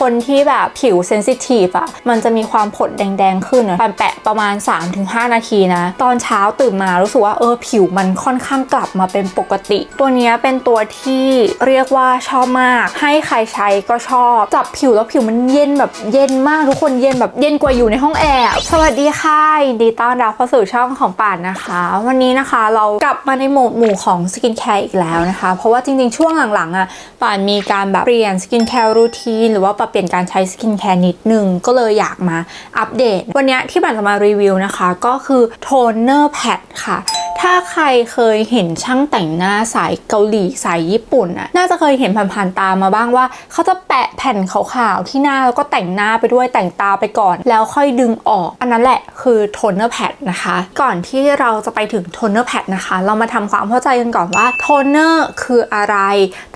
คนที่แบบผิวเซนซิทีฟอะมันจะมีความผดแดงๆขึ้นนะปันแปะประมาณ 3-5 นาทีนะ ตอนเช้าตื่นมารู้สึกว่าเออผิวมันค่อนข้างกลับมาเป็นปกติ ตัวนี้เป็นตัวที่เรียกว่าชอบมาก ให้ใครใช้ก็ชอบ จับผิวแล้วผิวมันเย็นแบบเย็นมากทุกคนเย็นแบบเย็นกว่าอยู่ในห้องแอร์สวัสดีค่ะยินดีต้อนรับเข้าสู่ช่องของป่านนะคะ วันนี้นะคะเรากลับมาในหมวดหมู่ของสกินแคร์อีกแล้วนะคะ เพราะว่าจริงๆ ช่วงหลังๆอะป่านมีการแบบเปลี่ยนสกินแคร์รูทีนหรือว่าปรับเปลี่ยนการใช้สกินแคร์นิดนึง ก็เลยอยากมาอัปเดต วันนี้ที่บันจะมารีวิวนะคะ ก็คือโทนเนอร์แพดค่ะ ถ้าใครเคยเห็นช่างแต่งหน้าสายเกาหลีสายญี่ปุ่นน่ะน่าจะเคยเห็นผ่านๆตามมาบ้างว่า เขาจะแปะแผ่นขาวๆที่หน้าแล้วก็แต่งหน้าไปด้วยแต่งตาไปก่อน แล้วค่อยดึงออก อันนั้นแหละคือโทนเนอร์แพดนะคะ ก่อนที่เราจะไปถึงโทนเนอร์แพดนะคะ เรามาทำความเข้าใจกันก่อนว่าโทนเนอร์คืออะไร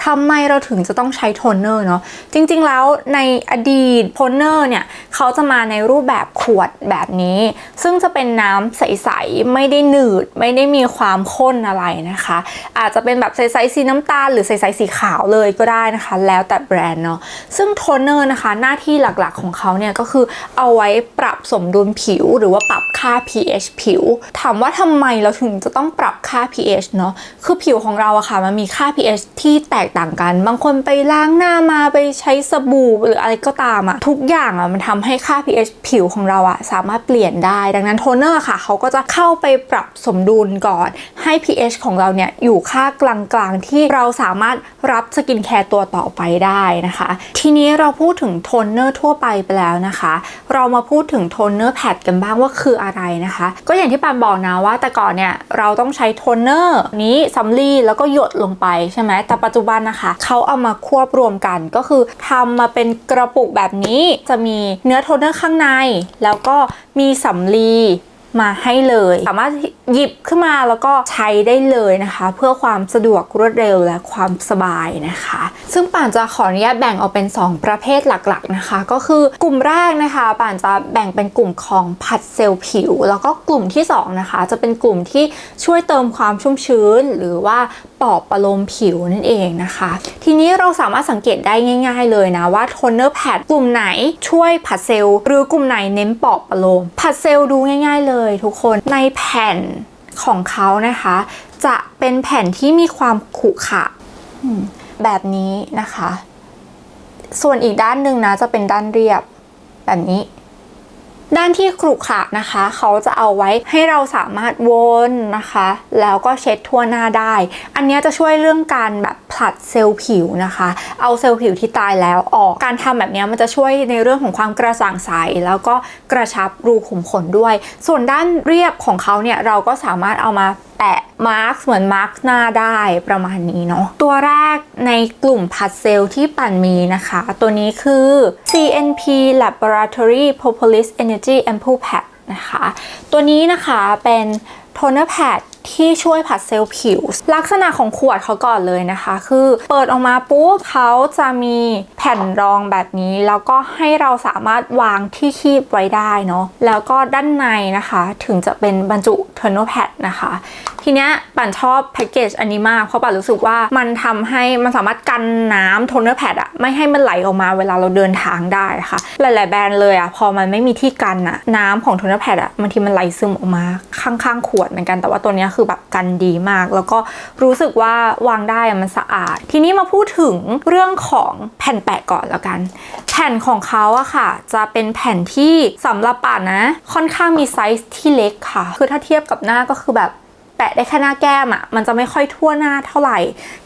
ทำไมเราถึงจะต้องใช้โทนเนอร์เนาะจริงๆแล้วในอดีตโทนเนอร์เนี่ยเขาจะมาในรูปแบบขวดแบบนี้ ซึ่งจะเป็นน้ำใสๆไม่ได้หนืดไม่ได้มีความข้นอะไรนะคะ อาจจะเป็นแบบใสๆสีน้ำตาล หรือใสๆสีขาวเลยก็ได้นะคะ แล้วแต่แบรนด์เนาะซึ่งโทนเนอร์นะคะ หน้าที่หลักๆของเขาเนี่ยก็คือเอาไว้ปรับสมดุลผิว หรือว่าปรับค่า pH ผิว ถามว่าทำไมเราถึงจะต้องปรับค่า pH เนาะคือผิวของเราอะค่ะมันมีค่า pH ที่แตกต่างกัน บางคนไปล้างหน้ามาไปใช้สบู่หรืออะไรก็ตามอะทุกอย่างอะมันทำให้ค่า pH ผิวของเราอะสามารถเปลี่ยนได้ ดังนั้นโทนเนอร์ค่ะ เขาก็จะเข้าไปปรับสมดุลก่อน ให้ pH ของเราเนี่ยอยู่ค่ากลางๆ ที่เราสามารถรับสกินแคร์ตัวต่อไปได้นะคะ ทีนี้เราพูดถึงโทนเนอร์ทั่วไปไปแล้วนะคะ เรามาพูดถึงโทนเนอร์แพดกันบ้างว่าคืออะไรนะคะ ก็อย่างที่ปานบอกนะว่า แต่ก่อนเนี่ยเราต้องใช้โทนเนอร์นี้ซัมลี่แล้วก็หยดลงไปใช่ไหมแต่ปัจจุบันนะคะเขาเอามาควบรวมกันก็คือทำมาเป็นกระปุกแบบนี้จะมีเนื้อโทนเนอร์ข้างใน แล้วก็มีสำลี มาให้เลย สามารถหยิบขึ้นมาแล้วก็ใช้ได้เลยนะคะ เพื่อความสะดวกรวดเร็วและความสบายนะคะ ซึ่งป่านจะขออนุญาตแบ่งออกเป็น 2 ประเภทหลักๆนะคะ ก็คือกลุ่มแรกนะคะ ป่านจะแบ่งเป็นกลุ่มของผัดเซลล์ผิว แล้วก็กลุ่มที่2นะคะจะเป็นกลุ่มที่ช่วยเติมความชุ่มชื้น หรือว่าปลอบประโลมผิวนั่นเองนะคะ ทีนี้เราสามารถสังเกตได้ง่าย ๆ เลยนะว่าโทนเนอร์แพดกลุ่มไหนช่วยผัดเซลล์หรือกลุ่มไหนเน้นปลอบประโลมผัดเซลล์ดูง่าย ๆเลยทุกคนในแผ่นของเขานะคะ จะเป็นแผ่นที่มีความขรุขระอืมแบบนี้นะคะ ส่วนอีกด้านหนึ่งนะจะเป็นด้านเรียบแบบนี้ ด้านที่ขรุขระนะคะ เขาจะเอาไว้ให้เราสามารถวนนะคะ แล้วก็เช็ดทั่วหน้าได้ อันนี้จะช่วยเรื่องการแบบผลัดเซลล์ผิวนะคะ เอาเซลล์ผิวที่ตายแล้วออก การทำแบบนี้มันจะช่วยในเรื่องของความกระส่างใส แล้วก็กระชับรูขุมขนด้วย ส่วนด้านเรียบของเขาเนี่ยเราก็สามารถเอามา ปะมาร์กเหมือนมาร์กหน้าได้ประมาณนี้เนาะตัวแรกในกลุ่มพัดเซลที่ปั่นมีนะคะ ตัวนี้คือ CNP Laboratory Propolis Energy Ampoule Pad นะคะ ตัวนี้นะคะเป็นโทนเนอร์แพด ที่ช่วยผัดเซลล์ผิว ลักษณะของขวดเขาก่อนเลยนะคะ คือเปิดออกมาปุ๊บเขาจะมีแผ่นรองแบบนี้ แล้วก็ให้เราสามารถวางที่คีบไว้ได้เนาะแล้วก็ด้านในนะคะ ถึงจะเป็นบรรจุโทนเนอร์แพดนะคะ ทีเนี้ยปั่นชอบแพ็กเกจอันนี้มากเพราะปั่นรู้สึกว่ามันทำให้มันสามารถกันน้ำโทนเนอร์แพดอะไม่ให้มันไหลออกมาเวลาเราเดินทางได้ค่ะ หลาย ๆ แบรนด์เลยอะพอมันไม่มีที่กันอะน้ำของโทนเนอร์แพดอะบางทีมันไหลซึมออกมาข้าง ๆ ขวดเหมือนกันแต่ว่าตัวเนี้ยคือแบบกันดีมาก แล้วก็รู้สึกว่าวางได้มันสะอาด ทีนี้มาพูดถึงเรื่องของแผ่นแปะก่อนแล้วกัน แผ่นของเขาอะค่ะ จะเป็นแผ่นที่สำหรับป่านนะ ค่อนข้างมีไซส์ที่เล็กค่ะ คือถ้าเทียบกับหน้าก็คือแบบ แปะได้แค่หน้าแก้มอะ่ะมันจะไม่ค่อยทั่วหน้าเท่าไหร่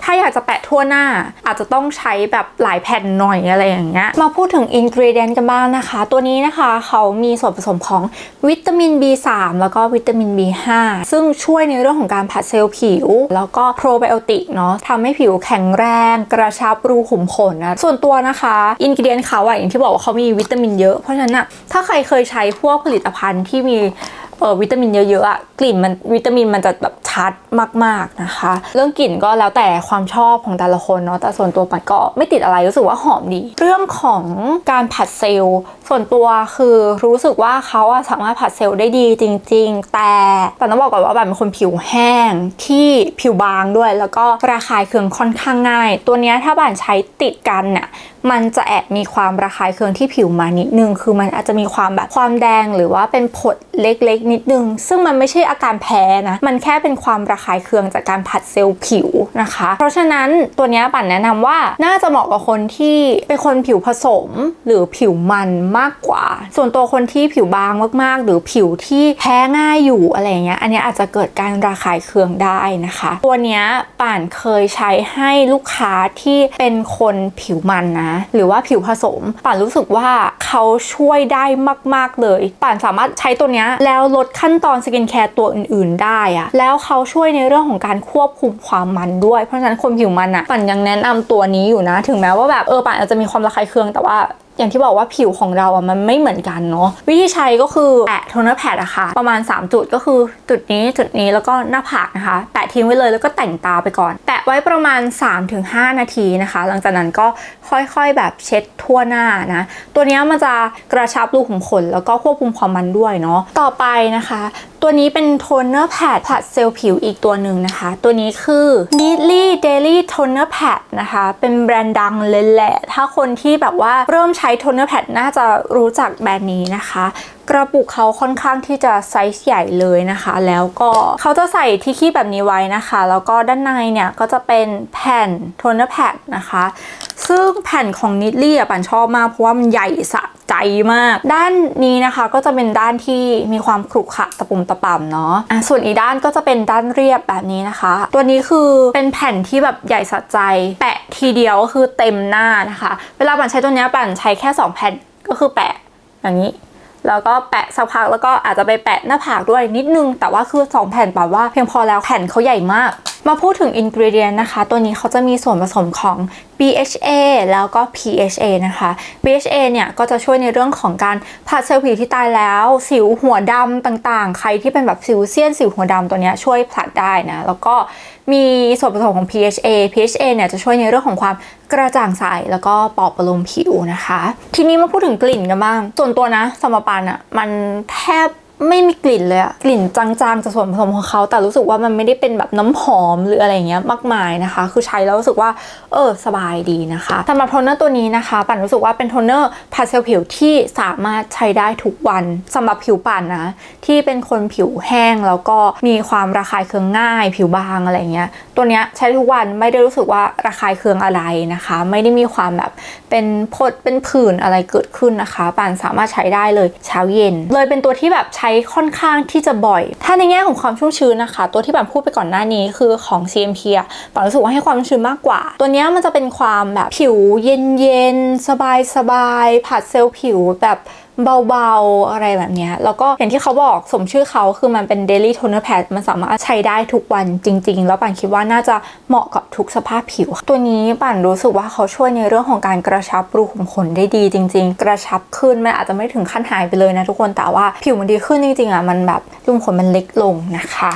ถ้าอยากจะแปะทั่วหน้า อาจจะต้องใช้แบบหลายแผ่นหน่อยอะไรอย่างเงี้ยมาพูดถึงอินกรีเดนต์กันบ้างนะคะ ตัวนี้นะคะเขามีส่วนผสมของวิตามิน B3 แล้วก็วิตามิน B5 ซึ่งช่วยในเรื่องของการผัดเซลล์ผิว แล้วก็โปรไบโอติกเนาะทำให้ผิวแข็งแรง กระชับรูขุมขนนะส่วนตัวนะคะอินกรีเดนต์เขาอะอย่างที่บอกว่าเขามีวิตามินเยอะเพราะฉะนั้นอะถ้าใครเคยใช้พวกผลิตภัณฑ์ที่มี เออวิตามินเยอะๆอะกลิ่นมันวิตามินมันจะแบบชัดมากๆนะคะ เรื่องกลิ่นก็แล้วแต่ความชอบของแต่ละคนเนาะแต่ส่วนตัวปันก็ไม่ติดอะไรรู้สึกว่าหอมดี เรื่องของการผัดเซลล์ส่วนตัวคือรู้สึกว่าเขาอะสามารถผัดเซลล์ได้ดีจริง ๆ แต่ปันต้องบอกก่อนว่าปันเป็นคนผิวแห้งที่ผิวบางด้วย แล้วก็ระคายเคืองค่อนข้างง่าย ตัวนี้ถ้าบันใช้ติดกันน่ะมันจะแอบมีความระคายเคืองที่ผิวมานิดนึงคือมันอาจจะมีความแบบความแดงหรือว่าเป็นผดเล็กๆนิดนึง ซึ่งมันไม่ใช่อาการแพ้นะ มันแค่เป็นความระคายเคืองจากการผัดเซลล์ผิวนะคะ เพราะฉะนั้นตัวนี้ปั่นแนะนำว่าน่าจะเหมาะกับคนที่เป็นคนผิวผสมหรือผิวมันมากกว่า ส่วนตัวคนที่ผิวบางมากๆ หรือผิวที่แพ้ง่ายอยู่อะไรเงี้ย อันนี้อาจจะเกิดการระคายเคืองได้นะคะ ตัวนี้ป่านเคยใช้ให้ลูกค้าที่เป็นคนผิวมันนะ หรือว่าผิวผสม ป่านรู้สึกว่าเขาช่วยได้มาก ๆเลย ป่านสามารถใช้ตัวนี้แล้วลดขั้นตอนสกินแคร์ตัวอื่นๆ ได้อะแล้วเขาช่วยในเรื่องของการควบคุมความมันด้วย เพราะฉะนั้นคนผิวมันอะป่นยังแนะนำตัวนี้อยู่นะ ถึงแม้ว่าแบบเออป่นอาจจะมีความระคายเคืองแต่ว่า อย่างที่บอกว่าผิวของเราอะมันไม่เหมือนกันเนาะวิธีใช้ก็คือแปะโทนเนอร์แพดอะค่ะ ประมาณ 3 จุดก็คือจุดนี้จุดนี้แล้วก็หน้าผากนะคะ แปะทิ้งไว้เลยแล้วก็แต่งตาไปก่อน แปะไว้ประมาณ 3-5 นาทีนะคะ หลังจากนั้นก็ค่อยๆแบบเช็ดทั่วหน้านะตัวนี้มันจะกระชับรูขุมขนแล้วก็ควบคุมความมันด้วยเนาะต่อไปนะคะตัวนี้เป็นโทนเนอร์แพดผัดเซลล์ผิวอีกตัวหนึ่งนะคะ ตัวนี้คือ Neatly Daily Toner Pad นะคะ เป็นแบรนด์ดังเลยแหละ ถ้าคนที่แบบว่าเริ่มใช้โทนเนอร์แพดน่าจะรู้จักแบรนด์นี้นะคะ กระปุกเขาค่อนข้างที่จะไซส์ใหญ่เลยนะคะ แล้วก็เขาจะใส่ที่คีบแบบนี้ไว้นะคะ แล้วก็ด้านในเนี่ยก็จะเป็นแผ่นโทนเนอร์แพดนะคะ ซึ่งแผ่นของนิดลี่อะปันชอบมากเพราะว่ามันใหญ่สะใจมาก ด้านนี้นะคะก็จะเป็นด้านที่มีความขรุขระตะปุ่มตะป่ำเนาะะส่วนอีกด้านก็จะเป็นด้านเรียบแบบนี้นะคะ ตัวนี้คือเป็นแผ่นที่แบบใหญ่สะใจ แปะทีเดียวก็คือเต็มหน้านะคะ เวลาปันใช้ตัวนี้ปันใช้แค่ 2 แผ่นก็คือแปะอย่างนี้ แล้วก็แปะสักพักแล้วก็อาจจะไปแปะหน้าผากด้วยนิดนึง แต่ว่าคือ 2 แผ่นแบบว่าเพียงพอแล้วแผ่นเขาใหญ่มาก มาพูดถึงอินกริเดียนนะคะ ตัวนี้เขาจะมีส่วนผสมของ BHA แล้วก็ PHA นะคะ BHA เนี่ยก็จะช่วยในเรื่องของการผัดเซลล์ผิวที่ตายแล้ว สิวหัวดำต่างๆ ใครที่เป็นแบบสิวเซียนสิวหัวดำตัวนี้ช่วยผลัดได้นะ แล้วก็ มีส่วนผสมของ PHA PHA เนี่ยจะช่วยในเรื่องของความกระจ่างใสแล้วก็ปลอบประโลมผิวนะคะ ทีนี้มาพูดถึงกลิ่นกันบ้าง ส่วนตัวนะสมปันอะมันแทบ ไม่มีกลิ่นเลยอะกลิ่นจางๆจากส่วนผสมของเขาแต่รู้สึกว่ามันไม่ได้เป็นแบบน้ำหอมหรืออะไรเงี้ยมากมายนะคะ คือใช้แล้วรู้สึกว่าเออสบายดีนะคะสำหรับโทนเนอร์ตัวนี้นะคะ ปั่นรู้สึกว่าเป็นโทนเนอร์ผัดเซลล์ผิวที่สามารถใช้ได้ทุกวันสำหรับผิวปั่นนะ ที่เป็นคนผิวแห้งแล้วก็มีความระคายเคืองง่าย ผิวบางอะไรเงี้ย ตัวเนี้ยใช้ทุกวันไม่ได้รู้สึกว่าระคายเคืองอะไรนะคะ ไม่ได้มีความแบบเป็นพดเป็นผื่นอะไรเกิดขึ้นนะคะปั่นสามารถใช้ได้เลยเช้าเย็น เลยเป็นตัวที่แบบใช้ค่อนข้างที่จะบ่อย ถ้าในแง่ของความชุ่มชื้นนะคะ ตัวที่ปั่นพูดไปก่อนหน้านี้คือของ CMP อะปั่นรู้สึกว่าให้ความชุ่มชื้นมากกว่า ตัวเนี้ยมันจะเป็นความแบบผิวเย็นๆสบายๆผัดเซลล์ผิวแบบ เบาๆอะไรแบบนี้แล้วก็อย่างที่เขาบอกสมชื่อเขาคือมันเป็น daily toner pad มันสามารถใช้ได้ทุกวันจริง ๆ แล้วป่านคิดว่าน่าจะเหมาะกับทุกสภาพผิว ตัวนี้ป่านรู้สึกว่าเขาช่วยในเรื่องของการกระชับรูขุมขนได้ดีจริง ๆ กระชับขึ้นมันอาจจะไม่ถึงขั้นหายไปเลยนะทุกคนแต่ว่าผิวมันดีขึ้นจริงๆอะมันแบบรูขุมขนมันเล็กลงนะคะ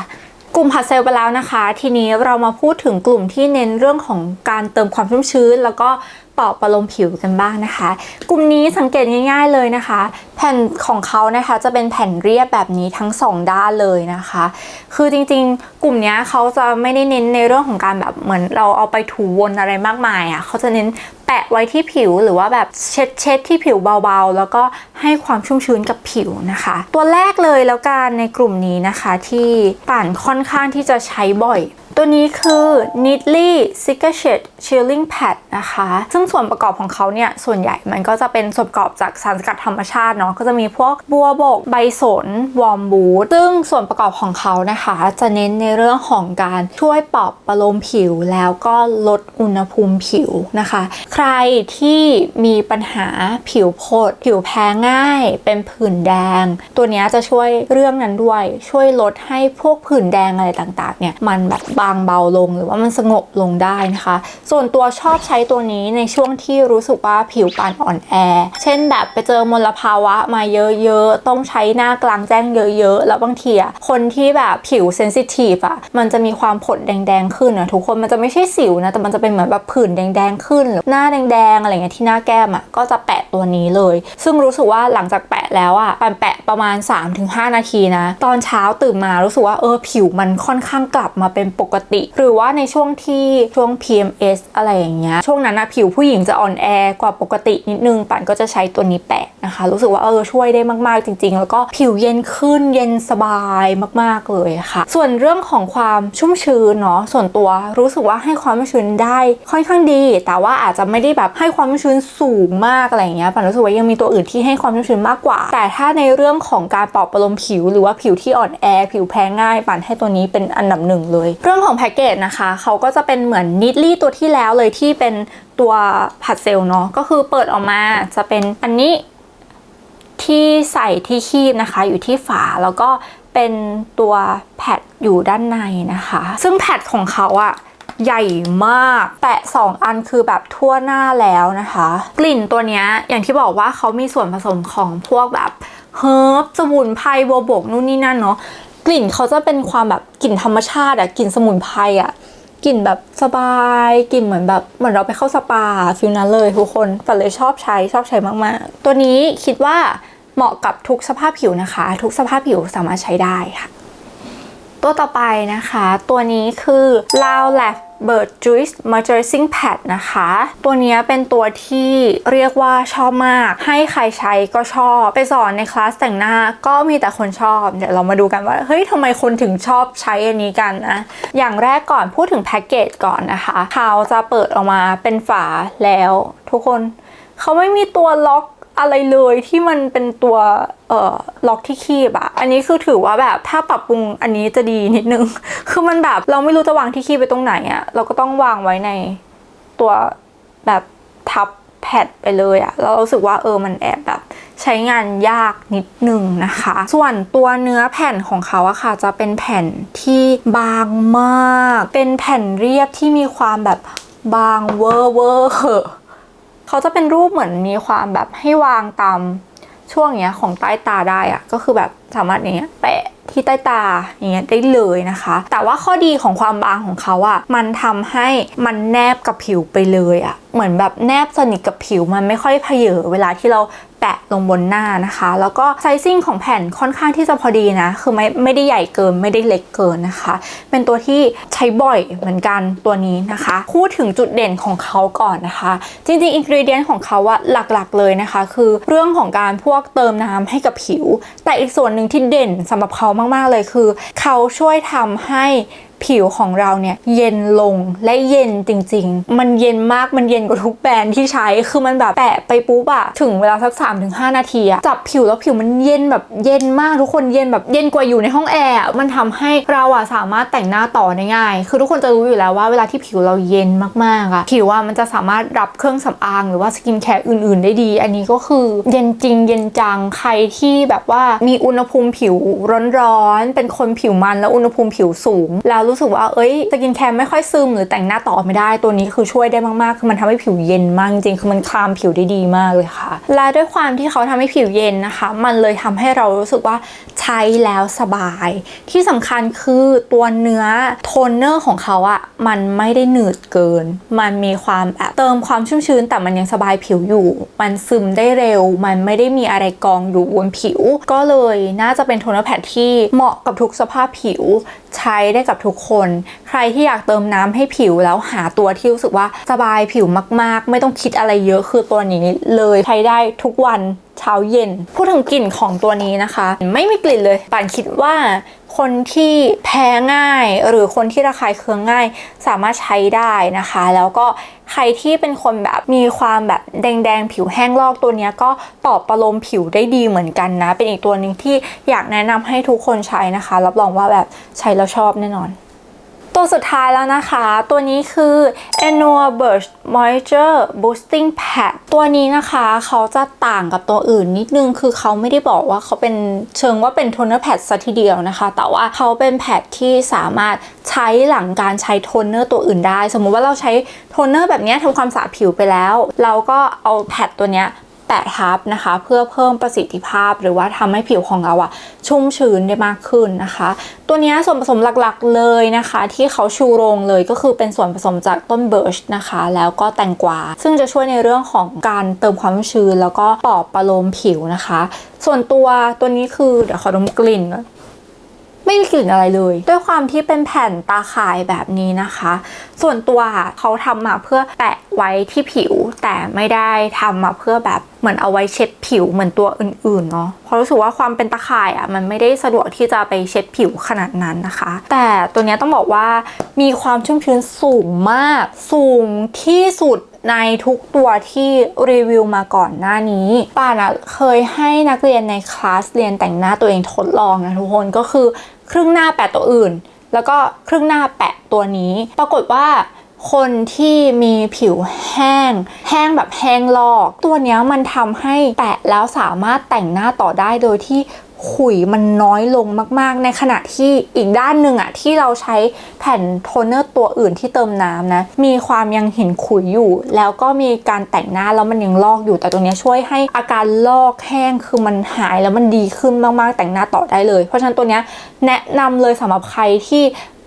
กลุ่มผัดเซลล์ไปแล้วนะคะ ทีนี้เรามาพูดถึงกลุ่มที่เน้นเรื่องของการเติมความชุ่มชื้น แล้วก็ปอบประโลมผิวกันบ้างนะคะ กลุ่มนี้สังเกตง่าย ๆเลยนะคะ แผ่นของเขานะคะจะเป็นแผ่นเรียบแบบนี้ทั้งสองด้านเลยนะคะ คือจริงๆ กลุ่มนี้เขาจะไม่ได้เน้นในเรื่องของการแบบเหมือนเราเอาไปถูวนอะไรมากมายอะ่ะเขาจะเน้นแปะไว้ที่ผิวหรือว่าแบบเช็ดเช็ดที่ผิวเบาๆ แล้วก็ให้ความชุ่มชื้นกับผิวนะคะ ตัวแรกเลยแล้วกันในกลุ่มนี้นะคะที่ป่านค่อนข้างที่จะใช้บ่อย ตัวนี้คือ Neatly s i c k e r Shade Chilling Pad นะคะ ซึ่งส่วนประกอบของเขาเนี่ย ส่วนใหญ่มันก็จะเป็นส่วนประกอบจากสารสกัดธรรมชาติเนาะ ก็จะมีพวกบัวบก ใบสน วอร์มบูท ซึ่งส่วนประกอบของเขานะคะ จะเน้นในเรื่องของการช่วยปอบประโลมผิวแล้วก็ลดอุณหภูมิผิวนะคะ ใครที่มีปัญหาผิวโพดผิวแพ้ง่าย เป็นผื่นแดง ตัวนี้จะช่วยเรื่องนั้นด้วย ช่วยลดให้พวกผื่นแดงอะไรต่างๆเนี่ยมันแบบบางเบาลงหรือว่ามันสงบลงได้นะคะ ส่วนตัวชอบใช้ตัวนี้ในช่วงที่รู้สึกว่าผิวปานอ่อนแอ เช่นแบบไปเจอมลภาวะมาเยอะๆ ต้องใช้หน้ากลางแจ้งเยอะๆ แล้วบางทีอะคนที่แบบผิวเซนซิทีฟอะมันจะมีความผดแดงๆขึ้นอะทุกคนมันจะไม่ใช่สิวนะ แต่มันจะเป็นเหมือนแบบผื่นแดงๆขึ้นหรือหน้าแดงๆอะไรเงี้ยที่หน้าแก้มอะก็จะแปะตัวนี้เลย ซึ่งรู้สึกว่าหลังจากแปะแล้วอะปันแปะประมาณ 3-5 นาทีนะ ตอนเช้าตื่นมารู้สึกว่าเออผิวมันค่อนข้างกลับมาเป็นปกกติ หรือว่าในช่วงที่ช่วง PMS อะไรอย่างเงี้ยช่วงนั้นนะผิวผู้หญิงจะอ่อนแอกว่าปกตินิดนึงปันก็จะใช้ตัวนี้แปะนะคะ รู้สึกว่าเออช่วยได้มากๆจริง ๆ แล้วก็ผิวเย็นขึ้นเย็นสบายมากๆเลยค่ะ ส่วนเรื่องของความชุ่มชื้นเนาะส่วนตัวรู้สึกว่าให้ความชุ่มชื้นได้ค่อนข้างดี แต่ว่าอาจจะไม่ได้แบบให้ความชุ่มชื้นสูงมากอะไรอย่างเงี้ยปันรู้สึกว่ายังมีตัวอื่นที่ให้ความชุ่มชื้นมากกว่า แต่ถ้าในเรื่องของการปลอบประโลมผิว หรือว่าผิวที่อ่อนแอ ผิวแพ้ง่าย ปันให้ตัวนี้เป็นอันดับหนึ่งเลย เรื่องของแพ็กเกจนะคะเขาก็จะเป็นเหมือนนิดลี่ตัวที่แล้วเลยที่เป็นตัวผัดเซลล์เนาะก็คือเปิดออกมาจะเป็นอันนี้ที่ใส่ที่คีบนะคะ อยู่ที่ฝาแล้วก็เป็นตัวแพดอยู่ด้านในนะคะ ซึ่งแพดของเขาอะใหญ่มากแปะ2อันคือแบบทั่วหน้าแล้วนะคะ กลิ่นตัวเนี้ยอย่างที่บอกว่าเขามีส่วนผสมของพวกแบบเฮิร์บสมุนไพรโบวบกนู่นนี่นั่นเนาะ กลิ่นเขาจะเป็นความแบบกลิ่นธรรมชาติอะกลิ่นสมุนไพรอะกลิ่นแบบสบายกลิ่นเหมือนแบบเหมือนเราไปเข้าสปาฟิลนั้นเลยทุกคนแต่เลยชอบใช้ชอบใช้มากๆ ตัวนี้คิดว่าเหมาะกับทุกสภาพผิวนะคะ ทุกสภาพผิวสามารถใช้ได้ค่ะ ตัวต่อไปนะคะ ตัวนี้คือ l a o l a b Bird Juice Moisturizing Pad นะคะ ตัวนี้เป็นตัวที่เรียกว่าชอบมาก ให้ใครใช้ก็ชอบ ไปสอนในคลาสแต่งหน้าก็มีแต่คนชอบ เดี๋ยวเรามาดูกันว่า เฮ้ยทำไมคนถึงชอบใช้อันนี้กันนะ อย่างแรกก่อนพูดถึงแพ็กเกจก่อนนะคะเขาจะเปิดออกมาเป็นฝาแล้ว ทุกคนเขาไม่มีตัวล็อก อะไรเลยที่มันเป็นตัวเอ่อล็อกที่คีบอะอันนี้คือถือว่าแบบถ้าปรับปรุงอันนี้จะดีนิดนึง คือมันแบบเราไม่รู้จะวางที่คีบไปตรงไหนอะเราก็ต้องวางไว้ในตัวแบบทับแพดไปเลยอะแล้วเรารู้สึกว่าเออมันแอบแบบใช้งานยากนิดนึงนะคะ ส่วนตัวเนื้อแผ่นของเขาอะค่ะ จะเป็นแผ่นที่บางมาก เป็นแผ่นเรียบที่มีความแบบบางเวอร์เวอร์ เขาจะเป็นรูปเหมือนมีความแบบให้วางตามช่วงเนี้ยของใต้ตาได้อะก็คือแบบสามารถอย่างเงี้ยแปะที่ใต้ตาอย่างเงี้ยได้เลยนะคะ แต่ว่าข้อดีของความบางของเขาอะมันทำให้มันแนบกับผิวไปเลยอะเหมือนแบบแนบสนิทกับผิวมันไม่ค่อยเพเยอเวลาที่เรา แปะลงบนหน้านะคะ แล้วก็ไซซิ่งของแผ่นค่อนข้างที่จะพอดีนะ คือไม่ไม่ได้ใหญ่เกินไม่ได้เล็กเกินนะคะ เป็นตัวที่ใช้บ่อยเหมือนกันตัวนี้นะคะ พูดถึงจุดเด่นของเขาก่อนนะคะ จริงๆอินกรีเดียนของเขาอะหลักๆเลยนะคะ คือเรื่องของการพวกเติมน้ำให้กับผิว แต่อีกส่วนหนึ่งที่เด่นสำหรับเขามากๆเลยคือ เขาช่วยทำให้ ผิวของเราเนี่ยเย็นลงและเย็นจริง ๆ มันเย็นมากมันเย็นกว่าทุกแบรนด์ที่ใช้คือมันแบบแปะไปปุ๊บอะถึงเวลาสัก 3-5 นาทีอะจับผิวแล้วผิวมันเย็นแบบเย็นมากทุกคนเย็นแบบเย็นกว่าอยู่ในห้องแอร์อะมันทำให้เราอะสามารถแต่งหน้าต่อได้ง่าย คือทุกคนจะรู้อยู่แล้วว่าเวลาที่ผิวเราเย็นมากๆอะผิวอะมันจะสามารถรับเครื่องสำอางหรือว่าสกินแคร์อื่น ๆ ได้ดี อันนี้ก็คือเย็นจริงเย็นจังใครที่แบบว่ามีอุณหภูมิผิวร้อนๆเป็นคนผิวมันแล้วอุณหภูมิผิวสูงแล้วรูู้สึกว่าเอ้ยสกินแคร์ไม่ค่อยซึมหรือแต่งหน้าต่อไม่ได้ตัวนี้คือช่วยได้มากๆคือมันทำให้ผิวเย็นมากจริงคือมันคลามผิวได้ดีมากเลยค่ะ และด้วยความที่เขาทำให้ผิวเย็นนะคะ มันเลยทำให้เรารู้สึกว่า ใช้แล้วสบาย ที่สำคัญคือตัวเนื้อโทนเนอร์ของเขาอะมันไม่ได้หนืดเกิน มันมีความแบบเติมความชุ่มชื้นแต่มันยังสบายผิวอยู่ มันซึมได้เร็ว มันไม่ได้มีอะไรกองอยู่บนผิว ก็เลยน่าจะเป็นโทนเนอร์แพดที่เหมาะกับทุกสภาพผิว ใช้ได้กับทุกคน ใครที่อยากเติมน้ำให้ผิวแล้วหาตัวที่รู้สึกว่าสบายผิวมาก ๆ ไม่ต้องคิดอะไรเยอะคือตัวนี้เลยใช้ได้ทุกวันเช้าเย็น พูดถึงกลิ่นของตัวนี้นะคะ ไม่มีกลิ่นเลยป่านคิดว่าคนที่แพ้ง่าย หรือคนที่ระคายเคืองง่ายสามารถใช้ได้นะคะ แล้วก็ใครที่เป็นคนแบบมีความแบบแดงๆ ผิวแห้งลอกตัวนี้ก็ปลอบประโลมผิวได้ดีเหมือนกันนะ เป็นอีกตัวหนึ่งที่อยากแนะนำให้ทุกคนใช้นะคะ รับรองว่าแบบใช้แล้วชอบแน่นอน ตัวสุดท้ายแล้วนะคะ ตัวนี้คือ Annual Burst Moisture Boosting Pad ตัวนี้นะคะเขาจะต่างกับตัวอื่นนิดนึง คือเขาไม่ได้บอกว่าเขาเป็นเชิงว่าเป็นโทนเนอร์แพดซะทีเดียวนะคะ แต่ว่าเขาเป็นแพดที่สามารถใช้หลังการใช้โทนเนอร์ตัวอื่นได้ สมมุติว่าเราใช้โทนเนอร์แบบนี้ทำความสะอาดผิวไปแล้ว เราก็เอาแพดตัวเนี้ย แตะทับนะคะ เพื่อเพิ่มประสิทธิภาพ หรือว่าทำให้ผิวของเราอะชุ่มชื้นได้มากขึ้นนะคะ ตัวนี้ส่วนผสมหลักๆเลยนะคะ ที่เขาชูโรงเลยก็คือเป็นส่วนผสมจากต้นเบิร์ชนะคะ แล้วก็แตงกวา ซึ่งจะช่วยในเรื่องของการเติมความชุ่มชื้น แล้วก็ปลอบประโลมผิวนะคะ ส่วนตัวตัวนี้คือเดี๋ยวขอดมกลิ่น ไม่มีกลิ่นอะไรเลย ด้วยความที่เป็นแผ่นตาข่ายแบบนี้นะคะ ส่วนตัวเขาทำมาเพื่อแปะไว้ที่ผิว แต่ไม่ได้ทำมาเพื่อแบบเหมือนเอาไว้เช็ดผิวเหมือนตัวอื่นๆเนาะเพราะรู้สึกว่าความเป็นตาข่ายอะมันไม่ได้สะดวกที่จะไปเช็ดผิวขนาดนั้นนะคะ แต่ตัวนี้ต้องบอกว่ามีความชุ่มชื้นสูงมาก สูงที่สุดในทุกตัวที่รีวิวมาก่อนหน้านี้ป่านะเคยให้นักเรียนในคลาสเรียนแต่งหน้าตัวเองทดลองนะทุกคนก็คือ ครึ่งหน้าแปะตัวอื่น แล้วก็ครึ่งหน้าแปะตัวนี้ ปรากฏว่าคนที่มีผิวแห้ง แห้งแบบแห้งลอก ตัวนี้มันทำให้แปะแล้วสามารถแต่งหน้าต่อได้โดยที่ ขุยมันน้อยลงมากๆ ในขณะที่อีกด้านหนึ่งอะที่เราใช้แผ่นโทนเนอร์ตัวอื่นที่เติมน้ำนะมีความยังเห็นขุยอยู่ แล้วก็มีการแต่งหน้าแล้วมันยังลอกอยู่แต่ตัวนี้ช่วยให้อาการลอกแห้งคือมันหายแล้วมันดีขึ้นมากๆ แต่งหน้าต่อได้เลย เพราะฉะนั้นตัวเนี้ยแนะนำเลยสำหรับใครที่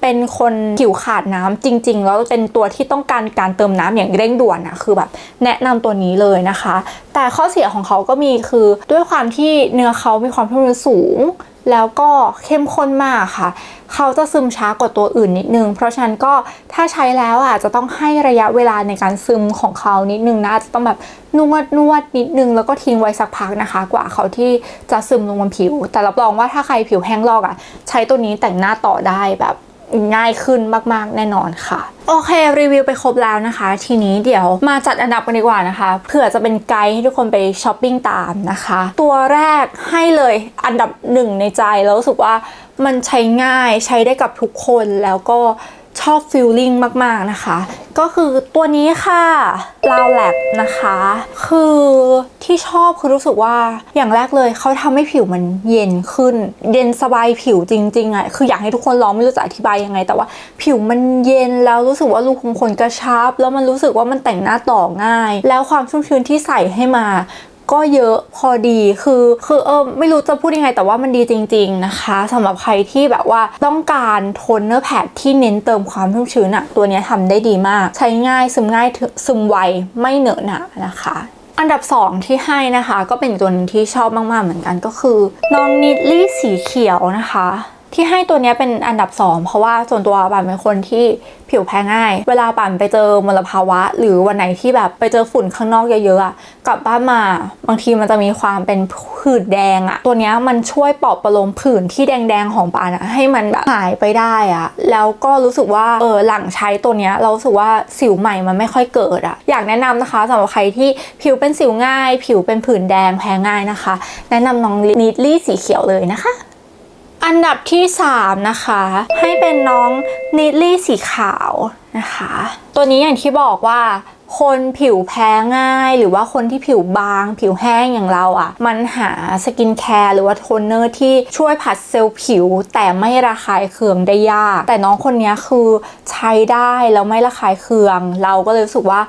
เป็นคนผิวขาดน้ำจริง ๆ แล้วเป็นตัวที่ต้องการการเติมน้ำอย่างเร่งด่วนนะคือแบบแนะนำตัวนี้เลยนะคะ แต่ข้อเสียของเขาก็มีคือด้วยความที่เนื้อเขามีความชื้นสูง แล้วก็เข้มข้นมากค่ะ เขาจะซึมช้ากว่าตัวอื่นนิดนึง เพราะฉะนั้นก็ถ้าใช้แล้วอะจะต้องให้ระยะเวลาในการซึมของเขานิดนึงนะจจะต้องแบบนวดนวดนิดนึงแล้วก็ทิ้งไว้สักพักนะคะ กว่าเขาที่จะซึมลงบนผิว แต่รับรองว่าถ้าใครผิวแห้งลอกอะ ใช้ตัวนี้แต่งหน้าต่อได้แบบ ง่ายขึ้นมากๆ แน่นอนค่ะ โอเค รีวิวไปครบแล้วนะคะ ทีนี้เดี๋ยวมาจัดอันดับกันดีกว่านะคะเผื่อจะเป็นไกด์ให้ทุกคนไปช้อปปิ้งตามนะคะ ตัวแรกให้เลยอันดับหนึ่งในใจแล้วรู้สึกว่ามันใช้ง่ายใช้ได้กับทุกคนแล้วก็ ชอบฟิลลิ่งมากๆนะคะ ก็คือตัวนี้ค่ะลาวแลบนะคะ คือที่ชอบคือรู้สึกว่าอย่างแรกเลยเขาทำให้ผิวมันเย็นขึ้น เย็นสบายผิวจริงๆอะ่ะคืออยากให้ทุกคนลองไม่รู้จะอธิบายยังไง แต่ว่าผิวมันเย็นแล้วรู้สึกว่ารูขุมขนกระชับ แล้วมันรู้สึกว่ามันแต่งหน้าต่อง่าย แล้วความชุ่มชื้นที่ใส่ให้มา ก็เยอะพอดีคือคือเออไม่รู้จะพูดยังไงแต่ว่ามันดีจริง ๆ นะคะสำหรับใครที่แบบว่าต้องการโทนเนอร์แพดที่เน้นเติมความชุ่มชื้นอะตัวนี้ทำได้ดีมาก ใช้ง่ายซึมง่ายซึมไวไม่เหนอะหนะนะคะอันดับ 2 ที่ให้นะคะ ก็เป็นตัวนึงที่ชอบมาก ๆ เหมือนกันก็คือน้องนิดลี่สีเขียวนะคะ ที่ให้ตัวนี้เป็นอันดับ 2 เพราะว่าส่วนตัวปั่นเป็นคนที่ผิวแพ้ง่าย เวลาปั่นไปเจอมลภาวะ หรือวันไหนที่แบบไปเจอฝุ่นข้างนอกเยอะๆอะกลับบ้านมาบางทีมันจะมีความเป็นผื่นแดงอะตัวนี้มันช่วยปลอบประโลมผื่นที่แดงๆของปั่นอะให้มันแบบหายไปได้อะแล้วก็รู้สึกว่าเออหลังใช้ตัวนี้เราสึกว่าสิวใหม่มันไม่ค่อยเกิดอะอยากแนะนำนะคะสำหรับใครที่ผิวเป็นสิวง่าย ผิวเป็นผื่นแดงแพ้ง่ายนะคะ แนะนำน้องนิดลี่สีเขียวเลยนะคะ อันดับที่ 3 นะคะ ให้เป็นน้องนิดลี่สีขาวนะคะ ตัวนี้อย่างที่บอกว่าคนผิวแพ้ง่าย หรือว่าคนที่ผิวบาง ผิวแห้งอย่างเราอะ่ะ มันหาสกินแคร์หรือว่าโทนเนอร์ที่ช่วยผัดเซลล์ผิว แต่ไม่ระคายเคืองได้ยาก แต่น้องคนนี้คือใช้ได้แล้วไม่ระคายเคือง เราก็เลยรู้สึกว่า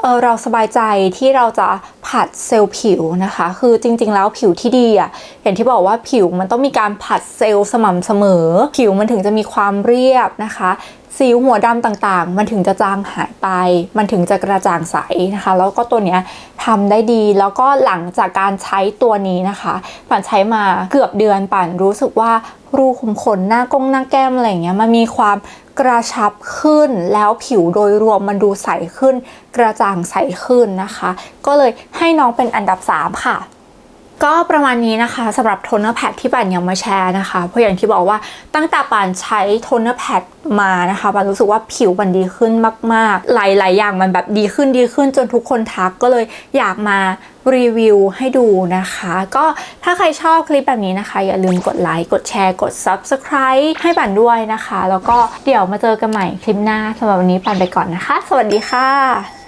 เออเราสบายใจที่เราจะผัดเซลล์ผิวนะคะ คือจริง ๆ แล้วผิวที่ดีอะอย่างที่บอกว่าผิวมันต้องมีการผัดเซลล์สม่ำเสมอ ผิวมันถึงจะมีความเรียบนะคะ สิวหัวดำต่างๆ มันถึงจะจางหายไป มันถึงจะกระจ่างใสนะคะ แล้วก็ตัวเนี้ยทำได้ดี แล้วก็หลังจากการใช้ตัวนี้นะคะปั่นใช้มาเกือบเดือนปั่นรู้สึกว่ารูขุมขนหน้ากงหน้าแก้มอะไรเงี้ยมันมีความกระชับขึ้นแล้วผิวโดยรวมมันดูใสขึ้น กระจ่างใสขึ้นนะคะ ก็เลยให้น้องเป็นอันดับ 3 ค่ะ ก็ประมาณนี้นะคะสำหรับโทนเนอร์แพดที่ป่านยังมาแชร์นะคะ เพราะอย่างที่บอกว่าตั้งแต่ป่านใช้โทนเนอร์แพดมานะคะป่านรู้สึกว่าผิวมันดีขึ้นมาก ๆ หลาย ๆ อย่างมันแบบดีขึ้นดีขึ้นจนทุกคนทักก็เลยอยากมารีวิวให้ดูนะคะ ก็ถ้าใครชอบคลิปแบบนี้นะคะ อย่าลืมกดไลค์กดแชร์กด Subscribe ให้ป่านด้วยนะคะ แล้วก็เดี๋ยวมาเจอกันใหม่คลิปหน้าสำหรับวันนี้ป่านไปก่อนนะคะ สวัสดีค่ะ